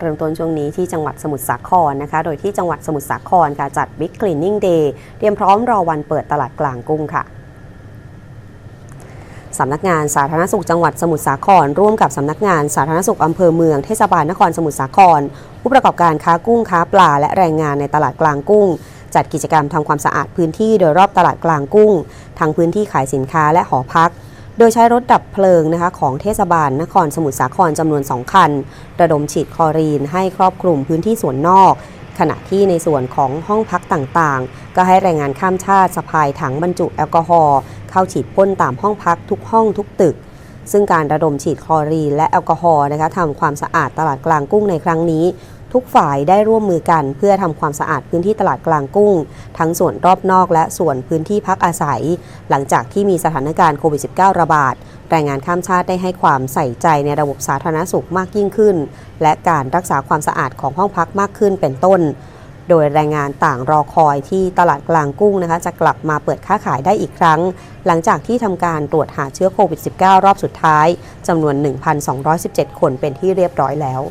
เริ่มต้นช่วงนี้ที่จังหวัดสมุทรสาครนะคะ โดยที่จังหวัดสมุทรสาครค่ะจัด Big Cleaning Day เตรียมพร้อมรอวันเปิดตลาดกลางกุ้งค่ะสำนักงานสาธารณสุขจังหวัดสมุทรสาคร ร่วมกับสำนักงานสาธารณสุขอำเภอเมืองเทศบาลนครสมุทรสาคร ผู้ประกอบการค้ากุ้งค้าปลาและแรงงานในตลาดกลางกุ้ง จัดกิจกรรมทำความสะอาดพื้นที่โดยรอบตลาดกลางกุ้งทั้งพื้นที่ขายสินค้าและหอพัก โดยใช้รถดับเพลิงนะคะของเทศบาลนครสมุทรสาครจำนวน 2 คัน ระดมฉีดคลอรีนให้ครอบคลุมพื้นที่ส่วนนอก ขณะที่ในส่วนของห้องพักต่างๆ ก็ให้แรงงานข้ามชาติสะพายถังบรรจุแอลกอฮอล์เข้าฉีดพ่นตามห้องพักทุกห้องทุกตึก ซึ่งการระดมฉีดคลอรีนและแอลกอฮอล์นะคะทำความสะอาดตลาดกลางกุ้งในครั้งนี้ ทุกฝ่ายได้ร่วมมือกัน เพื่อทำความสะอาดพื้นที่ตลาดกลางกุ้ง ทั้งส่วนรอบนอกและส่วนพื้นที่พักอาศัย หลังจากที่มีสถานการณ์โควิด -19 ระบาดแรงงานข้ามชาติได้ให้ความใส่ใจในระบบสาธารณสุขมากยิ่งขึ้น และการรักษาความสะอาดของห้องพักมากขึ้นเป็นต้น โดยแรงงานต่างรอคอยที่ตลาดกลางกุ้งนะคะจะกลับมาเปิดค้าขายได้อีกครั้ง หลังจากที่ทำการตรวจหาเชื้อโควิด -19 รอบสุดท้ายจำนวน 1,217 คนเป็นที่เรียบร้อยแล้ว